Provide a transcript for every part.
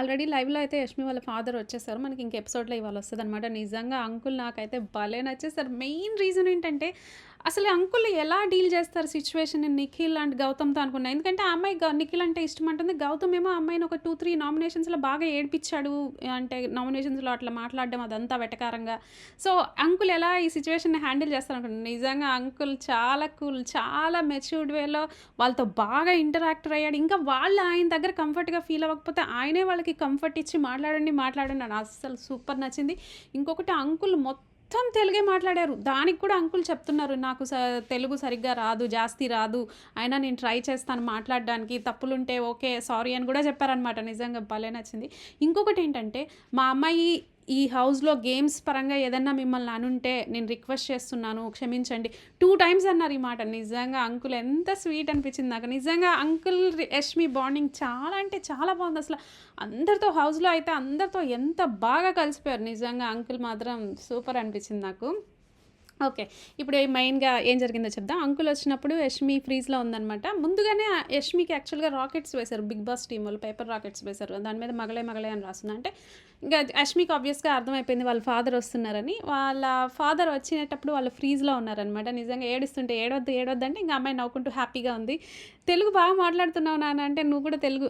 Already లైవ్‌లో అయితే యష్మి వాళ్ళ ఫాదర్ వచ్చేసారు. మనకి ఇంక ఎపిసోడ్‌లో ఇవాళ అనమాట నిజంగా అంకుల్ నాకైతే భలే నచ్చేసారు. మెయిన్ రీజన్ ఏంటంటే, అసలు అంకుల్ ఎలా డీల్ చేస్తారు సిచ్యువేషన్ నిఖిల్ అండ్ గౌతమ్‌తో అనుకున్నా. ఎందుకంటే ఆ అమ్మాయి గ నిఖిల్ అంటే ఇష్టం అంటుంది. గౌతమ్ ఏమో అమ్మాయిని ఒక 2, 3 నామినేషన్స్‌లో బాగా ఏడ్పించాడు అంటే నామినేషన్స్‌లో అట్లా మాట్లాడడం అదంతా వెటకారంగా. సో, అంకుల్ ఎలా ఈ సిట్యుయేషన్‌ని హ్యాండిల్ చేస్తారనుకున్నా. నిజంగా అంకుల్ చాలా కూల్, చాలా మెచ్యూర్డ్ వేలో వాళ్ళతో బాగా ఇంటరాక్టర్ అయ్యాడు. ఇంకా వాళ్ళు ఆయన దగ్గర కంఫర్ట్‌గా ఫీల్ అవ్వకపోతే ఆయనే వాళ్ళకి కంఫర్ట్ ఇచ్చి మాట్లాడండి, మాట్లాడండి అని అస్సలు సూపర్ నచ్చింది. ఇంకొకటి అంకుల్ మొత్తం మొత్తం తెలుగే మాట్లాడారు. దానికి కూడా అంకుల్ చెప్తున్నారు. నాకు స తెలుగు సరిగ్గా రాదు, జాస్తి రాదు. అయినా నేను ట్రై చేస్తాను మాట్లాడడానికి. తప్పులుంటే ఓకే. సారీ అని కూడా చెప్పారనమాట. నిజంగా భలే నచ్చింది. ఇంకొకటి ఏంటంటే మా అమ్మాయి ఈ హౌస్‌లో గేమ్స్ పరంగా ఏదన్నా మిమ్మల్ని అనుంటే నేను రిక్వెస్ట్ చేస్తున్నాను. క్షమించండి. టూ టైమ్స్ అన్నారు ఈ మాట. నిజంగా అంకుల్ ఎంత స్వీట్ అనిపించింది నాకు. నిజంగా అంకుల్, యష్మి బాండింగ్ చాలా అంటే చాలా బాగుంది అసలు అందరితో హౌస్‌లో అయితే అందరితో ఎంత బాగా కలిసిపోయారు. నిజంగా అంకుల్ మాత్రం సూపర్ అనిపించింది నాకు. ఓకే. ఇప్పుడు మెయిన్‌గా ఏం జరిగిందో చెప్దాం. అంకుల్ వచ్చినప్పుడు యష్మి ఫ్రీజ్‌లో ఉందనమాట. ముందుగానే యష్మికి యాక్చువల్‌గా రాకెట్స్ వేశారు. 'బిగ్ బాస్' టీమ్ వాళ్ళు పేపర్ రాకెట్స్ వేశారు. దాని మీద 'మగలే మగలే' అని రాస్తుంది అంటే ఇంకా అష్మికి ఆబ్వియస్‌గా అర్థమైపోయింది వాళ్ళ ఫాదర్ వస్తున్నారని. వాళ్ళ ఫాదర్ వచ్చేటప్పుడు వాళ్ళు ఫ్రీజ్‌లో ఉన్నారనమాట. నిజంగా ఏడుస్తుంటే ఏడొద్దు ఏడొద్దు అంటే ఇంకా అమ్మాయి నవ్వుకుంటూ హ్యాపీగా ఉంది. తెలుగు బాగా మాట్లాడుతున్నావు నాన్న అంటే, నువ్వు కూడా తెలుగు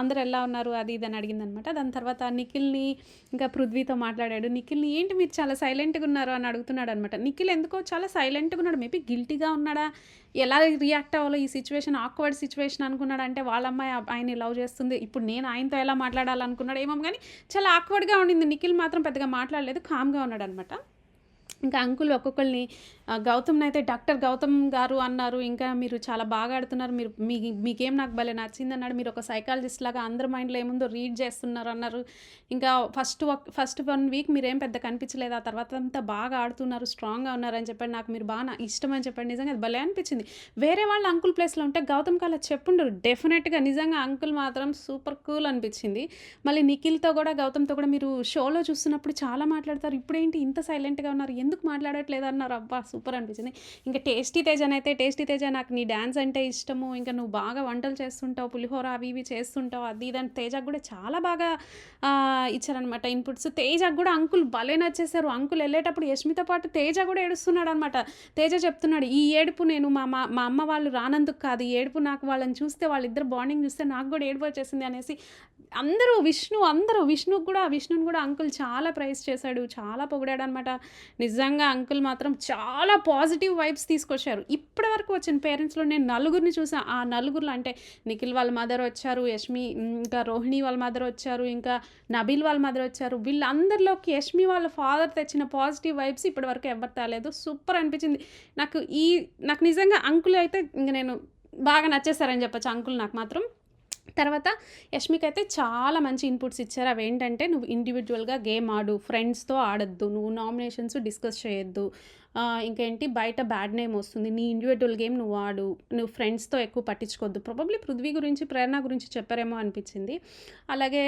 అందరు ఎలా ఉన్నారు అది ఇది అని అడిగిందనమాట. దాని తర్వాత నిఖిల్‌ని ఇంకా పృథ్వీతో మాట్లాడాడు. నిఖిల్‌ని ఏంటి మీరు చాలా సైలెంట్‌గా ఉన్నారు అని అడుగుతున్నాడు అనమాట నిఖిల్ ఎందుకో చాలా సైలెంట్‌గా ఉన్నాడు. మేబీ గిల్టీగా ఉన్నాడా? ఎలా రియాక్ట్ అవ్వాలో ఈ సిచ్యువేషన్ ఆక్వర్డ్ సిచ్యువేషన్ అనుకున్నాడు అంటే వాళ్ళ అమ్మాయి ఆయన్ని లవ్ చేస్తుంది. ఇప్పుడు నేను ఆయనతో ఎలా మాట్లాడాలనుకున్నాడు ఏమో కానీ చాలా ఆక్వర్డ్‌గా ఉండింది. నిఖిల్ మాత్రం పెద్దగా మాట్లాడలేదు. కామ్‌గా ఉన్నాడనమాట. ఇంకా అంకుల్ ఒక్కొక్కరిని గౌతమ్ని అయితే డాక్టర్ గౌతమ్ గారు అన్నారు. ఇంకా మీరు చాలా బాగా ఆడుతున్నారు. మీరు మీ మీకేం నాకు భలే నచ్చింది అన్నాడు మీరు ఒక సైకాలజిస్ట్ లాగా అందరి మైండ్‌లో ఏముందో రీడ్ చేస్తున్నారు అన్నారు. ఇంకా ఫస్ట్ ఒక ఫస్ట్ వన్ వీక్ మీరేం పెద్ద కనిపించలేదు. ఆ తర్వాత అంతా బాగా ఆడుతున్నారు. స్ట్రాంగ్‌గా ఉన్నారని చెప్పాడు. నాకు మీరు బాగా ఇష్టం అని చెప్పాడు. నిజంగా అది భలే అనిపించింది. వేరే వాళ్ళు అంకుల్ ప్లేస్‌లో ఉంటే గౌతమ్ అలా చెప్పుండరు. డెఫినెట్‌గా నిజంగా అంకుల్ మాత్రం సూపర్ కూల్ అనిపించింది. మళ్ళీ నిఖిల్‌తో కూడా గౌతమ్‌తో కూడా మీరు షోలో చూస్తున్నప్పుడు చాలా మాట్లాడతారు. ఇప్పుడేంటి ఇంత సైలెంట్‌గా ఉన్నారు. ఎందుకు మాట్లాడట్లేదు అన్నారు. అబ్బా! సూపర్ అనిపించింది. ఇంకా టేస్టీ తేజనైతే టేస్టీ తేజ నాకు నీ డ్యాన్స్ అంటే ఇష్టము. ఇంకా నువ్వు బాగా వంటలు చేస్తుంటావు. పులిహోర అవి ఇవి చేస్తుంటావు. అది ఇది అని కూడా చాలా బాగా ఇచ్చారనమాట ఇన్పుట్స్. తేజకు కూడా అంకుల్ భలే నచ్చేసారు. అంకుల్ వెళ్ళేటప్పుడు యష్మితో పాటు తేజ కూడా ఏడుస్తున్నాడు అనమాట తేజ చెప్తున్నాడు. ఈ ఏడుపు నేను మా మా మా అమ్మ వాళ్ళు రానందుకు కాదు. ఈ ఏడుపు నాకు వాళ్ళని చూస్తే వాళ్ళిద్దరు బాండింగ్ చూస్తే నాకు కూడా ఏడుపు వచ్చేసింది అనేసి అందరూ విష్ణు అందరూ విష్ణుకు కూడా విష్ణుని కూడా అంకుల్ చాలా ప్రైజ్ చేశాడు. చాలా పొగిడాడు అనమాట నిజంగా అంకుల్ మాత్రం చాలా పాజిటివ్ వైబ్స్ తీసుకొచ్చారు. ఇప్పటి వరకు వచ్చిన పేరెంట్స్‌లో నేను నలుగురిని చూసా. ఆ నలుగురిలో అంటే నిఖిల్ వాళ్ళ మదర్ వచ్చారు. యష్మి ఇంకా రోహిణి వాళ్ళ మదర్ వచ్చారు. ఇంకా నబీల్ వాళ్ళ మదర్ వచ్చారు. వీళ్ళందరిలోకి యష్మి వాళ్ళ ఫాదర్ తెచ్చిన పాజిటివ్ వైబ్స్ ఇప్పటి వరకు ఎవ్వరు తేలేదు. సూపర్ అనిపించింది. నాకు ఈ నాకు నిజంగా అంకుల్ అయితే ఇంక నేను బాగా నచ్చేసారని చెప్పచ్చు అంకుల్ నాకు మాత్రం. తర్వాత యష్మికైతే చాలా మంచి ఇన్పుట్స్ ఇచ్చారు. అవి ఏంటంటే నువ్వు ఇండివిడ్యువల్‌గా గేమ్ ఆడు. ఫ్రెండ్స్‌తో ఆడొద్దు. నువ్వు నామినేషన్స్ డిస్కస్ చేయొద్దు. ఇంకేంటి బయట బ్యాడ్ నేమ్ వస్తుంది. నీ ఇండివిడ్యువల్ గేమ్ నువ్వు ఆడు. నువ్వు ఫ్రెండ్స్‌తో ఎక్కువ పట్టించుకోవద్దు. ప్రాబబ్లీ పృథ్వీ గురించి, ప్రేరణ గురించి చెప్పారేమో అనిపించింది. అలాగే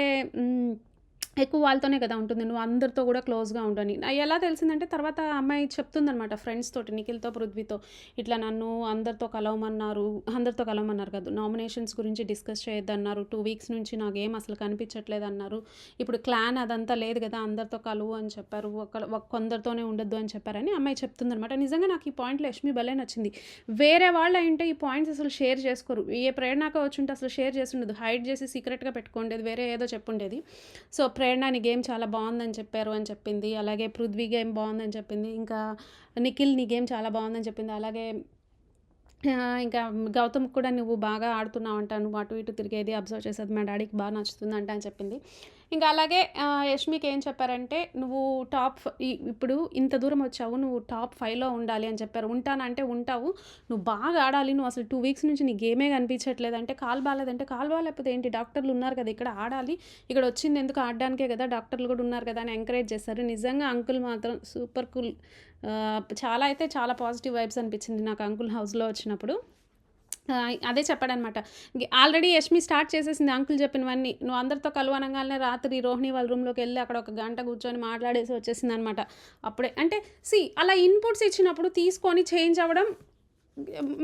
ఎక్కువ వాళ్ళతోనే కదా ఉంటుంది. నువ్వు అందరితో కూడా క్లోజ్‌గా ఉండని ఎలా తెలిసిందంటే తర్వాత అమ్మాయి చెప్తుందనమాట ఫ్రెండ్స్ తోటి నిఖిల్‌తో, పృథ్వీతో ఇట్లా నన్ను అందరితో కలవమన్నారు. అందరితో కలవమన్నారు కాదు. నామినేషన్స్ గురించి డిస్కస్ చేయొద్దన్నారు. టూ వీక్స్ నుంచి నాకు ఏం అసలు కనిపించట్లేదన్నారు. ఇప్పుడు క్లాన్ అదంతా లేదు కదా! అందరితో కలువు అని చెప్పారు. ఒక కొందరితోనే ఉండొద్దు అని చెప్పారని అమ్మాయి చెప్తుందనమాట. నిజంగా నాకు ఈ పాయింట్‌లో లక్ష్మి భలే నచ్చింది. వేరే వాళ్ళు అయింటే ఈ పాయింట్స్ అసలు షేర్ చేసుకోరు. ఏ ప్రేరణక వచ్చి ఉంటే అసలు షేర్ చేసుండదు. హైడ్ చేసి సీక్రెట్‌గా పెట్టుకుండేది. వేరే ఏదో చెప్పుండేది. సో, ప్రేరణ నీ గేమ్ చాలా బాగుందని చెప్పారు అని చెప్పింది. అలాగే పృథ్వీ గేమ్ బాగుందని చెప్పింది. ఇంకా నిఖిల్ నీ గేమ్ చాలా బాగుందని చెప్పింది. అలాగే ఇంకా గౌతమ్ కూడా నువ్వు బాగా ఆడుతున్నావంట. నువ్వు అటు ఇటు తిరిగేది అబ్జర్వ్ చేసేది మా డాడీకి బాగా నచ్చుతుంది అంట అని చెప్పింది. ఇంకా అలాగే యష్మికి ఏం చెప్పారంటే నువ్వు టాప్ ఇప్పుడు ఇంత దూరం వచ్చావు. నువ్వు టాప్ ఫైవ్లో ఉండాలి అని చెప్పారు. ఉంటానంటే ఉంటావు. నువ్వు బాగా ఆడాలి. నువ్వు అసలు టూ వీక్స్ నుంచి నీ గేమే కనిపించట్లేదు అంటే కాలు బాలేదంటే కాలు బాగాలేకపోతే ఏంటి డాక్టర్లు ఉన్నారు కదా! ఇక్కడ ఆడాలి. ఇక్కడ వచ్చింది ఎందుకు ఆడడానికే కదా! డాక్టర్లు కూడా ఉన్నారు కదా! అని ఎంకరేజ్ చేస్తారు నిజంగా అంకుల్ మాత్రం సూపర్ కూల్. చాలా అయితే చాలా పాజిటివ్ వైబ్స్ అనిపించింది నాకు అంకుల్ హౌస్‌లో వచ్చినప్పుడు. అదే చెప్పాడనమాట. ఆల్రెడీ యష్మి స్టార్ట్ చేసేసింది అంకుల్ చెప్పినవన్నీ. నువ్వు అందరితో కలవనగానే రాత్రి రోహిణి వాళ్ళ రూమ్లోకి వెళ్ళి అక్కడ ఒక గంట కూర్చొని మాట్లాడేసి వచ్చేసింది అనమాట అప్పుడే అంటే సి అలా ఇన్పుట్స్ ఇచ్చినప్పుడు తీసుకొని చేంజ్ అవ్వడం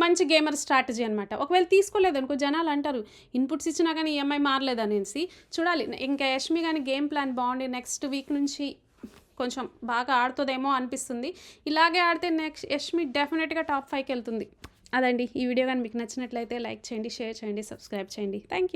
మంచి గేమర్ స్ట్రాటజీ అనమాట ఒకవేళ తీసుకోలేదు అనుకో జనాలు అంటారు ఇన్పుట్స్ ఇచ్చినా కానీ ఈఎంఐ మారలేదు అనేసి చూడాలి ఇంకా యష్మి కానీ గేమ్ ప్లాన్ బాగుండి నెక్స్ట్ వీక్ నుంచి కొంచెం బాగా ఆడుతుందేమో అనిపిస్తుంది. ఇలాగే ఆడితే నెక్స్ట్ యష్మి డెఫినెట్గా టాప్ ఫైవ్కి వెళ్తుంది. అదండి. ఈ వీడియో కానీ మీకు నచ్చినట్లయితే లైక్ చేయండి షేర్ చేయండి సబ్స్క్రైబ్ చేయండి. Thank you